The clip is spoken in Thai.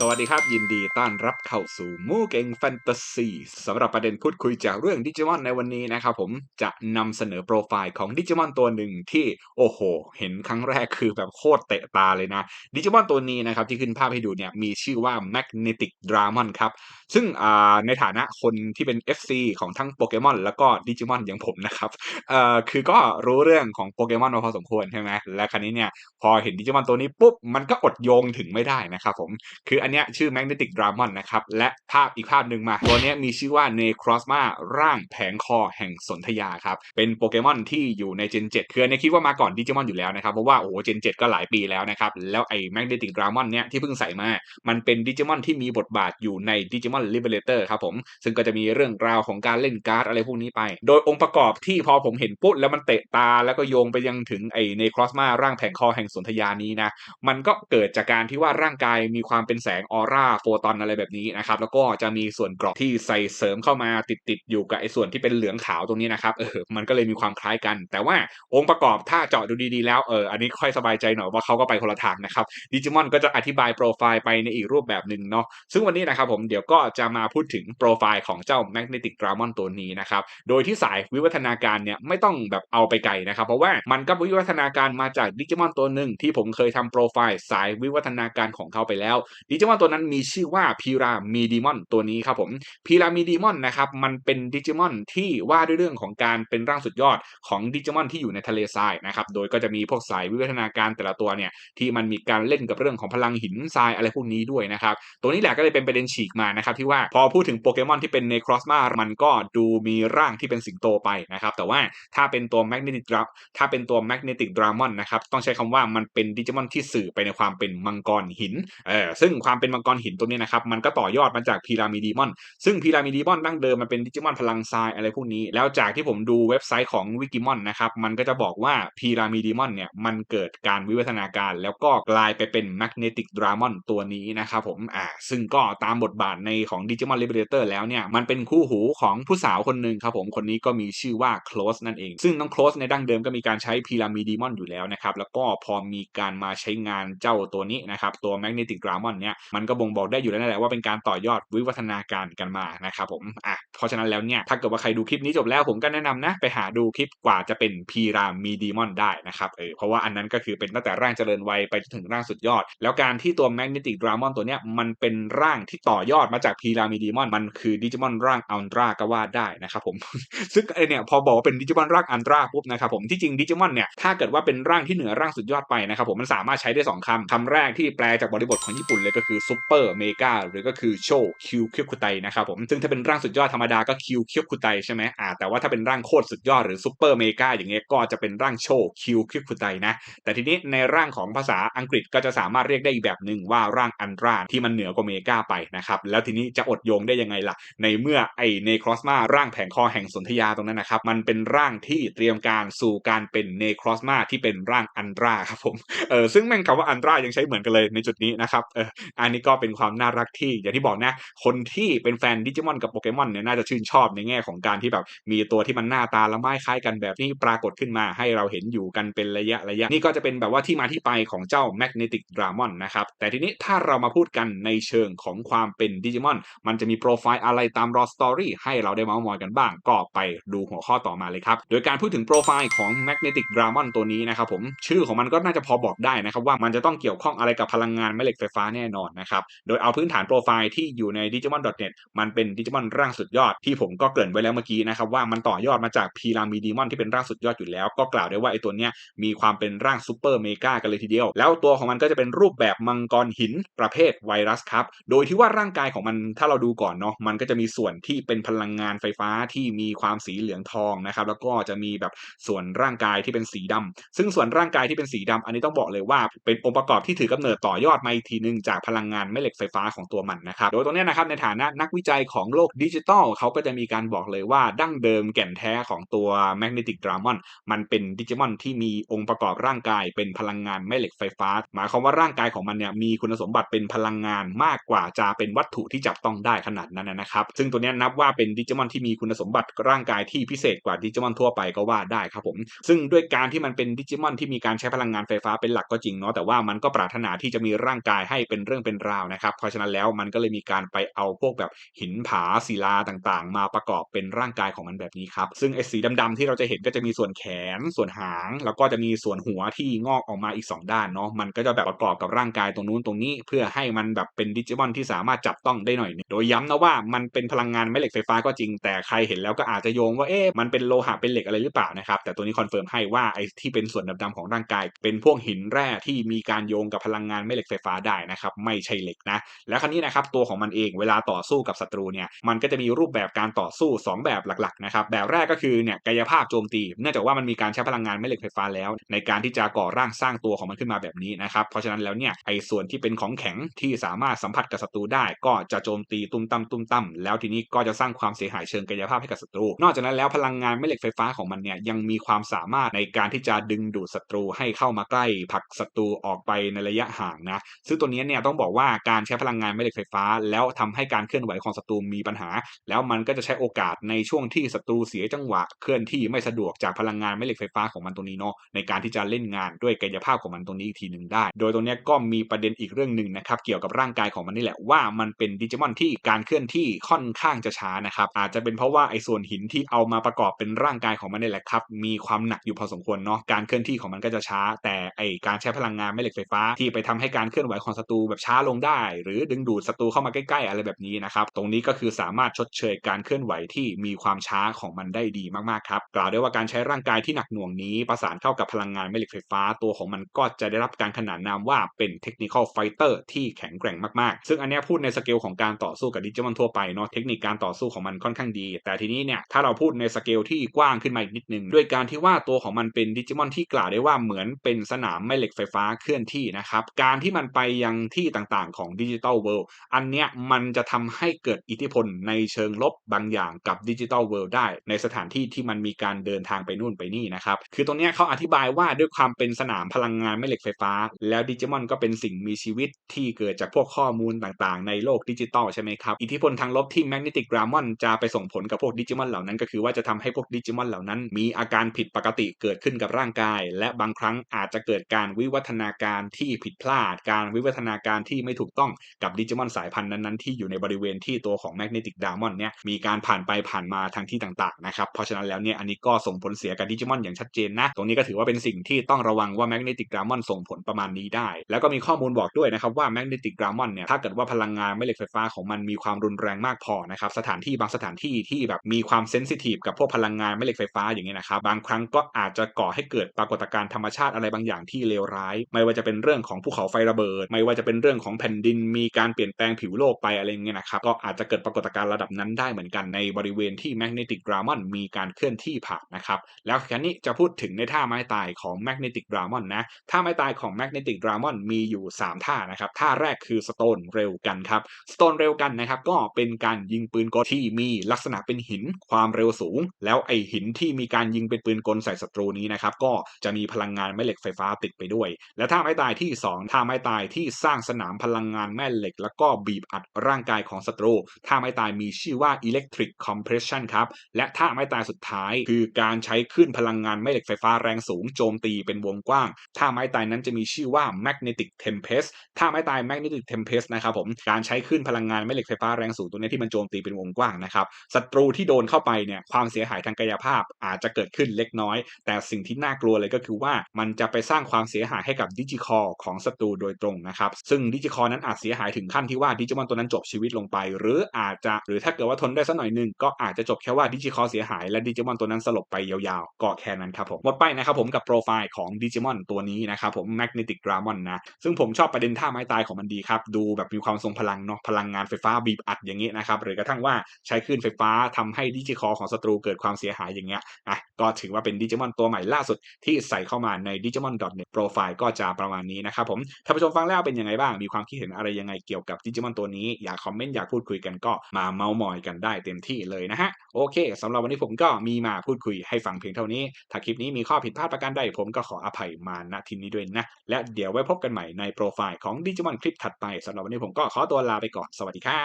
สวัสดีครับ ยินดีต้อนรับเข้าสู่มู่เก่งแฟนตาซีสำหรับประเด็นพูดคุยจากเรื่องดิจิมอนในวันนี้นะครับผมจะนำเสนอโปรไฟล์ของดิจิมอนตัวหนึ่งที่โอ้โห เห็นครั้งแรกคือแบบโคตรเตะตาเลยนะ ดิจิมอนตัวนี้นะครับที่ขึ้นภาพให้ดูเนี่ยมีชื่อว่า Magnetic Dramon ครับ ซึ่งอ่าในฐานะคนที่เป็น FC ของทั้งโปเกมอนแล้วก็ดิจิมอนอย่างผมนะครับเอ่อคือก็รู้เรื่องของโปเกมอนมาพอสมควรใช่ไหมและครั้นี้เนี่ยพอเห็นดิจิมอนตัวนี้ปุ๊บมันก็อดโยงถึงไม่ได้นะครับผมคืออันเนี้ยชื่อ Magnetic Dramon นะครับ และภาพอีกภาพหนึ่งมา ตัวเนี้ยมีชื่อว่า Necrozma ร่างแผงคอแห่งสนธยาครับ เป็นโปเกมอนที่อยู่ใน Gen 7 คืออันนี้คิดว่ามาก่อนดิจิมอนอยู่แล้วนะครับ เพราะว่าโอ้โห Gen 7 ก็หลายปีแล้วนะครับ แล้วไอ้ Magnetic Dramon เนี้ยที่เพิ่งใส่มา มันเป็นดิจิมอนที่มีบทบาทอยู่ใน Digimon Liberator ครับผม ซึ่งก็จะมีเรื่องราวของการเล่นการ์ดอะไรพวกนี้ไป โดยองค์ประกอบที่พอผมเห็นปุ๊บแล้วมันเตะตา แล้วก็โยงไปยังถึงไอ้ Necrozma ร่างแผงคอแห่งสนธยานี้นะ มันก็เกิดจากการที่ว่าร่างกายมีความเป็นแสงออร่าโฟตอนอะไรแบบนี้นะครับแล้วก็จะมีส่วนเกราะที่ใส่เสริมเข้ามาติดติดๆอยู่กับไอ้ส่วนที่เป็นเหลืองขาวตรงนี้นะครับเออมันก็เลยมีความคล้ายกัน แต่ว่าองค์ประกอบถ้าเจาะดูดีๆแล้วเอออันนี้ค่อยสบายใจหน่อยว่าเขาก็ไปคนละทางนะครับดิจิมอนก็จะอธิบายโปรไฟล์ไปในอีกรูปแบบหนึ่งเนาะซึ่งวันนี้นะครับผมเดี๋ยวก็จะมาพูดถึงโปรไฟล์ของเจ้า Magnetic Dramon ตัวนี้นะครับโดยที่สายวิวัฒนาการเนี่ยไม่ต้องแบบเอาไปไกลนะครับเพราะว่ามันก็วิวัฒนาการมาจากดิจิมอนตัวหนึ่งที่ผมเคยทำโปรไฟล์สายวิวัฒนาการของเขาไปแล้วดิจิมอนตัวนั้นมีชื่อว่าพีรามีดีมอนตัวนี้ครับผมพีรามีดีมอนนะครับมันเป็นดิจิมอนที่ว่าด้วยเรื่องของการเป็นร่างสุดยอดของดิจิมอนที่อยู่ในทะเลทรายนะครับโดยก็จะมีพวกสายวิวัฒนาการแต่ละตัวเนี่ยที่มันมีการเล่นกับเรื่องของพลังหินทรายอะไรพวกนี้ด้วยนะครับตัวนี้แหละก็เลยเป็นประเด็นฉีกมานะครับที่ว่าพอพูดถึงโปเกมอนที่เป็นเนครอสมามันก็ดูมีร่างที่เป็นสิงโตไปนะครับแต่ว่าถ้าเป็นตัวแมกเนติกดราถ้าเป็นตัวแมกเนติกดรามอนนะครับต้องใช้คำว่ามันเป็นดิจิมอนที่สื่อไปในความเป็นมังกรหินเออซึ่งความเป็นมังกรหินตัวนี้นะครับมันก็ต่อยอดมาจากพีรามิดีมอน ซึ่งพีรามิดีมอนดั้งเดิมมันเป็นดิจิมอนพลังทรายอะไรพวกนี้ แล้วจากที่ผมดูเว็บไซต์ของวิกิมอนนะครับมันก็จะบอกว่าพีรามิดีมอนเนี่ยมันเกิดการวิวัฒนาการ แล้วก็กลายไปเป็นแมกเนติกดรามอนตัวนี้นะครับผมอ่าซึ่งก็ตามบทบาทในของดิจิมอนเลเบเรเตอร์แล้วเนี่ยมันเป็นคู่หูของผู้สาวคนหนึ่งครับผมคนนี้ก็มีชื่อว่าโคลสนั่นเอง ซึ่งน้องโคลสในดั้งเดิมก็มีการใช้พีรามิดีมอนอยู่แล้วนะครับแล้วก็พอมีการมาใช้งานเจ้าตัวนี้นะครับตัวแมกเนติกดรามอนเนี่ยมันก็บ่งบอกได้อยู่แล้วนั่นแหละว่าเป็นการต่อยอดวิวัฒนาการกันมานะครับผมอะเพราะฉะนั้นแล้วเนี่ยถ้าเกิดว่าใครดูคลิปนี้จบแล้วผมก็แนะนำนะไปหาดูคลิปกว่าจะเป็นพีรามีดีมอนได้นะครับเออเพราะว่าอันนั้นก็คือเป็นตั้งแต่ร่างเจริญวัยไปจนถึงร่างสุดยอด แล้วการที่ตัวแมกเนติกดรามอนตัวเนี้ยมันเป็นร่างที่ต่อยอดมาจากพีรามีดีมอนมันคือดิจิมอนร่างอัลตราก็ว่าได้นะครับผมซึ่งไอเนี่ยพอบอกว่าเป็นดิจิมอนร่างอัลตราปุ๊บนะครับผมที่จริงดิจิมอนเนี่ยถ้าเกิดว่าเป็นร่างที่เหนือร่างสุดยอดไปนะครับผมมันสามารถใช้ได้สองคำคำแรกที่แปลจากบริบทของญี่ปุ่นเลยก็คือซูเปอร์เมกาหรือก็คือโชคิวเคียวคุไตนะครับผมซึ่งถ้าเป็นร่างสุดยอดธรรมดาก็คิวเคียวคุไตใช่ไหมอ่าแต่ว่าถ้าเป็นร่างโคตรสุดยอดหรือซูเปอร์เมกาอย่างเงี้ยก็จะเป็นร่างโชคิวเคียวคุไตนะแต่ทีนี้ในร่างของภาษาอังกฤษก็จะสามารถเรียกได้อีกแบบหนึ่งว่าร่างอันตราที่มันเหนือกว่าเมกาไปนะครับแล้วทีนี้จะอดโยงได้ยังไงล่ะ ในเมื่อไอเนครอสมาร่างแผงคอแห่งสนธยาตรงนั้นนะครับมันเป็นร่างที่เตรียมการสู่การเป็นเนครอสมาที่เป็นร่างอันตราครับผมเออซึ่งแม่งคำว่าอันรายังใช้เหมือนกันเลยในจุดนี้นะครับเอออันนี้ก็เป็นความน่ารักที่อย่างที่บอกนะ คนที่เป็นแฟนดิจิมอนกับโปเกมอนเนี่ยน่าจะชื่นชอบในแง่ของการที่แบบมีตัวที่มันหน้าตาละไม้คล้ายกันแบบนี้ปรากฏขึ้นมาให้เราเห็นอยู่กันเป็นระยะระยะนี่ก็จะเป็นแบบว่าที่มาที่ไปของเจ้า Magnetic Dramon นะครับแต่ทีนี้ถ้าเรามาพูดกันในเชิงของความเป็นดิจิมอนมันจะมีโปรไฟล์อะไรตามรอสตอรี่ให้เราได้เมาส์มอยกันบ้าง ก็ไปดูหัวข้อต่อมาเลยครับ โดยการพูดถึงโปรไฟล์ของ Magnetic Dramon ตัวนี้นะครับผม ชื่อของมันก็น่าจะพอบอกได้นะครับว่ามันจะต้องเกี่ยวข้องอะไรกับพลังงานแม่เหล็กไฟฟ้าแน่นอนนะครับ โดยเอาพื้นฐานโปรไฟล์ที่อยู่ใน Digimon.net มันเป็นดิจิมอนร่างสุดยอดที่ผมก็เกริ่นไว้แล้วเมื่อกี้นะครับว่ามันต่อยอดมาจากพีรามีดีมอนที่เป็นร่างสุดยอดอยู่แล้ว ก็กล่าวได้ว่าไอ้ตัวเนี้ยมีความเป็นร่างซูเปอร์เมกากันเลยทีเดียว แล้วตัวของมันก็จะเป็นรูปแบบมังกรหินประเภทไวรัสครับ โดยที่ว่าร่างกายของมันถ้าเราดูก่อนเนาะมันก็จะมีส่วนที่เป็นพลังงานไฟฟ้าที่มีความสีเหลืองทองนะครับแล้วก็จะมีแบบส่วนร่างกายที่เป็นสีดำซึ่งส่วนร่างกายที่เป็นสีดำอันนี้ต้องบอกเลยว่าเป็นองค์ประกอบที่ถือกำเนิดต่อยอดมาอีกทีหนึงจากพลังงานแม่เหล็กไฟฟ้าของตัวมันนะครับ โดยตรงเนี้ยนะครับในฐานะนักวิจัยของโลกดิจิตอลเขาก็จะมีการบอกเลยว่าดั้งเดิมแก่นแท้ของตัว Magnetic Dramon มันเป็นดิจิมอนที่มีองค์ประกอบร่างกายเป็นพลังงานแม่เหล็กไฟฟ้า หมายความว่าร่างกายของมันเนี่ยมีคุณสมบัติเป็นพลังงานมากกว่าจะเป็นวัตถุที่จับต้องได้ขนาดนั้นนะครับซึ่งตัวนี้นับว่าเป็นดิจิมอนที่มีคุณสมบัติร่างกายที่พิเศษกว่าดิจิมอนทั่วไปก็ว่าได้ครับผมซึ่งด้วยการที่มันเป็นดิจิมอนที่มีการใช้พลังงานไฟฟ้าเป็นหลักก็จริงเนาะแต่ว่ามันก็ปรารถนาที่จะมีร่างกายให้เป็นเรื่องเป็นราวนะครับ เพราะฉะนั้นแล้วมันก็เลยมีการไปเอาพวกแบบหินผาศิลาต่างๆ มาประกอบเป็นร่างกายของมันแบบนี้ครับ ซึ่งไอ้สีดำๆที่เราจะเห็นก็จะมีส่วนแขน ส่วนหาง แล้วก็จะมีส่วนหัวที่งอกออกมาอีก 2 ด้านเนาะ มันก็จะแบบประกอบกับร่างกายตรงนู้นตรงนี้ เพื่อให้มันแบบเป็นดิจิมอนที่สามารถจับต้องได้หน่อยนึงโดยย้ำนะว่ามันเป็นพลังงานแม่เหล็กไฟฟ้าก็จริง แต่ใครเห็นแล้วก็อาจจะโยงว่าเอ๊ะมันเป็นโลหะเป็นเหล็กอะไรหรือเปล่านะครับ แต่ตัวนี้คอนเฟิร์มให้ว่าไอ้ที่เป็นส่วนดำๆของร่างกาย เป็นพวกหินแร่ที่มีการโยงกับพลังงานแม่เหล็กไฟฟ้าได้นะครับไม่ไม่ใช่เหล็กนะ แล้วครั้นี้นะครับตัวของมันเองเวลาต่อสู้กับศัตรูเนี่ยมันก็จะมีรูปแบบการต่อสู้ 2 แบบหลักๆนะครับแบบแรกก็คือเนี่ยกายภาพโจมตี เนื่องจากว่ามันมีการใช้พลังงานแม่เหล็กไฟฟ้าแล้ว ในการที่จะก่อร่างสร้างตัวของมันขึ้นมาแบบนี้นะครับเพราะฉะนั้นแล้วเนี่ยไอ้ส่วนที่เป็นของแข็งที่สามารถสัมผัสกับศัตรูได้ ก็จะโจมตีตุ้มตั้มตุ้มตั้มแล้วทีนี้ก็จะสร้างความเสียหายเชิงกายภาพให้กับศัตรู นอกจากนั้นแล้วพลังงานแม่เหล็กไฟฟ้าของมันเนี่ยยังมีความสามารถในการที่จะดึงดูดศัตรูให้เข้ามาใกล้ผลักศัตรูออกไปในระยะห่างนะซึ่งตัวนี้เนี่ยต้องบอกว่าการใช้พลังงานแม่เหล็กไฟฟ้า แล้วทำให้การเคลื่อนไหวของศัตรูมีปัญหา แล้วมันก็จะใช้โอกาสในช่วงที่ศัตรูเสียจังหวะเคลื่อนที่ไม่สะดวกจากพลังงานแม่เหล็กไฟฟ้าของมันตรงนี้เนาะในการที่จะเล่นงานด้วยกายภาพของมันตรงนี้อีกทีหนึ่งได้ โดยตรงนี้ก็มีประเด็นอีกเรื่องหนึ่งนะครับเกี่ยวกับร่างกายของมันนี่แหละว่ามันเป็นดิจิมอนที่การเคลื่อนที่ค่อนข้างจะช้านะครับอาจจะเป็นเพราะว่าไอ้ส่วนหินที่เอามาประกอบเป็นร่างกายของมันนี่แหละครับมีความหนักอยู่พอสมควรเนาะการเคลื่อนที่ของมันก็จะช้า แต่ไอการใช้พลังงานแม่เหล็กไฟฟ้าที่ไปทำให้การเคลื่อนไหวของศัตรูแบบช้าลงได้ หรือดึงดูดศัตรูเข้ามาใกล้ ๆ อะไรแบบนี้นะครับ ตรงนี้ก็คือสามารถชดเชยการเคลื่อนไหวที่มีความช้าของมันได้ดีมากๆครับ กล่าวได้ว่าการใช้ร่างกายที่หนักหน่วงนี้ประสานเข้ากับพลังงานแม่เหล็กไฟฟ้าตัวของมันก็จะได้รับการขนานนามว่าเป็นเทคนิคอลไฟเตอร์ที่แข็งแกร่งมากๆ ซึ่งอันนี้พูดในสเกลของการต่อสู้กับดิจิมอนทั่วไปเนาะเทคนิคการต่อสู้ของมันค่อนข้างดี แต่ทีนี้เนี่ยถ้าเราพูดในสเกลที่กว้างขึ้นมาอีกนิดนึงด้วยการที่ว่าตัวของมันเป็นดิจิมอนที่กล่าวได้ว่าเหมือนเป็นสนามแม่เหล็กไฟฟ้าเคลื่อนที่นะครับการที่มันไปยังที่ต่ต่างๆ ของดิจิตอลเวิลด์อันเนี้ยมันจะทำให้เกิดอิทธิพลในเชิงลบบางอย่างกับดิจิตอลเวิลด์ได้ ในสถานที่ที่มันมีการเดินทางไปนู่นไปนี่นะครับ คือตรงเนี้ยเขาอธิบายว่าด้วยความเป็นสนามพลังงานแม่เหล็กไฟฟ้า แล้วดิจิมอนก็เป็นสิ่งมีชีวิตที่เกิดจากพวกข้อมูลต่างๆ ในโลกดิจิตอลใช่ไหมครับ อิทธิพลทางลบที่แมกเนติกดรามอนจะไปส่งผลกับพวกดิจิมอนเหล่านั้นก็คือว่าจะทำให้พวกดิจิมอนเหล่านั้น มีอาการผิดปกติเกิดขึ้นกับร่างกาย และบางครั้งอาจจะเกิดการวิวัฒนาการที่ผิดพลาด การวิวัฒนาการที่ไม่ถูกต้องกับดิจิมอนสายพันธุ์นั้นๆที่อยู่ในบริเวณที่ตัวของแมกเนติกดามอนเนี่ยมีการผ่านไปผ่านมาทางที่ต่างๆนะครับเพราะฉะนั้นแล้วเนี่ยอันนี้ก็ส่งผลเสียกับดิจิมอนอย่างชัดเจนนะตรงนี้ก็ถือว่าเป็นสิ่งที่ต้องระวังว่าแมกเนติกดามอนส่งผลประมาณนี้ได้ แล้วก็มีข้อมูลบอกด้วยนะครับว่าแมกเนติกดามอนเนี่ยถ้าเกิดว่าพลังงานแม่เหล็กไฟฟ้าของมันมีความรุนแรงมากพอนะครับสถานที่บางสถานที่ที่แบบมีความเซนซิทีฟกับพวกพลังงานแม่เหล็กไฟฟ้าอย่างเงี้ยนะครับบางครั้งก็อาจจะก่อให้เกิดปรากฏการณ์ธรรมชาติอะไรบางอย่างที่เลวร้าย ไม่ว่าจะเป็นเรื่องของภูเขาไฟระเบิด ไม่ว่าจะเป็นเรื่องของแผ่นดินมีการเปลี่ยนแปลงผิวโลกไปอะไรเงี้ยนะครับก็อาจจะเกิดปรากฏการณ์ระดับนั้นได้เหมือนกันในบริเวณที่แมกเนติกดรามอนมีการเคลื่อนที่ผ่านนะครับแล้วครั้นี้จะพูดถึงในท่าไม้ตายของแมกเนติกดรามอนนะท่าไม้ตายของแมกเนติกดรามอนมีอยู่ 3 ท่านะครับท่าแรกคือสโตนเร็วกันครับสโตนเร็วกันนะครับก็เป็นการยิงปืนกลที่มีลักษณะเป็นหินความเร็วสูง แล้วไอหินที่มีการยิงเป็นปืนกลใส่ศัตรูนี้นะครับก็จะมีพลังงานแม่เหล็กไฟฟ้าติดไปด้วย และท่าไม้ตายที่ 2 ท่าไม้ตายที่สร้างสนามพลังงานแม่เหล็ก แล้วก็บีบอัดร่างกายของศัตรูท่าไม้ตายมีชื่อว่า electric compression ครับ และท่าไม้ตายสุดท้าย คือการใช้คลื่นพลังงานแม่เหล็กไฟฟ้าแรงสูงโจมตีเป็นวงกว้างท่าไม้ตายนั้นจะมีชื่อว่า magnetic tempest ท่าไม้ตาย magnetic tempest นะครับผม การใช้คลื่นพลังงานแม่เหล็กไฟฟ้าแรงสูงตัวนี้ที่มันโจมตีเป็นวงกว้างนะครับศัตรูที่โดนเข้าไปเนี่ยความเสียหายทางกายภาพอาจจะเกิดขึ้นเล็กน้อย แต่สิ่งที่น่ากลัวเลยก็คือว่ามันจะไปสร้างความเสียหายให้กับดิจิคอของศัตรูโดยตรงนะครับซึ่งดิจิคอนั้นอาจเสียหายถึงขั้นที่ว่าดิจิมอนตัวนั้นจบชีวิตลงไป หรืออาจจะหรือถ้าเกิดว่าทนได้สักหน่อยหนึ่งก็อาจจะจบแค่ว่าดิจิคอเสียหายและดิจิมอนตัวนั้นสลบไปยาวๆก็แค่นั้นครับผมหมดไปนะครับผมกับโปรไฟล์ของดิจิมอนตัวนี้นะครับผม Magnetic Dramon นะซึ่งผมชอบประเด็นท่าไม้ตายของมันดีครับดูแบบมีความทรงพลังเนาะพลังงานไฟฟ้าบีบอัดอย่างนี้นะครับหรือกระทั่งว่าใช้คลื่นไฟฟ้าทำให้ดิจิคอของศัตรูเกิดความเสียหายอย่างเงี้ยอะก็ถือว่าเป็นดิจิมอนตัวใหม่ล่าสุดที่ใส่เข้ามาใน Digimon.net โปรไฟล์ก็จะประมาณนี้นะครับผมท่านผู้ชมฟังแล้วเป็นยังไงบ้างมีความคิดเห็นอะไรยังไงเกี่ยวกับดิจิมอนตัวนี้ อยากคอมเมนต์อยากพูดคุยกันก็มาเมาส์มอยกันได้เต็มที่เลยนะฮะโอเคสำหรับวันนี้ผมก็มีมาพูดคุยให้ฟังเพียงเท่านี้ ถ้าคลิปนี้มีข้อผิดพลาดประการใดผมก็ขออภัยมาณที่นี้ด้วยนะ และเดี๋ยวไว้พบกันใหม่ในโปรไฟล์ของดิจิมอนคลิปถัดไปสำหรับวันนี้ผมก็ขอตัวลาไปก่อนสวัสดีครับ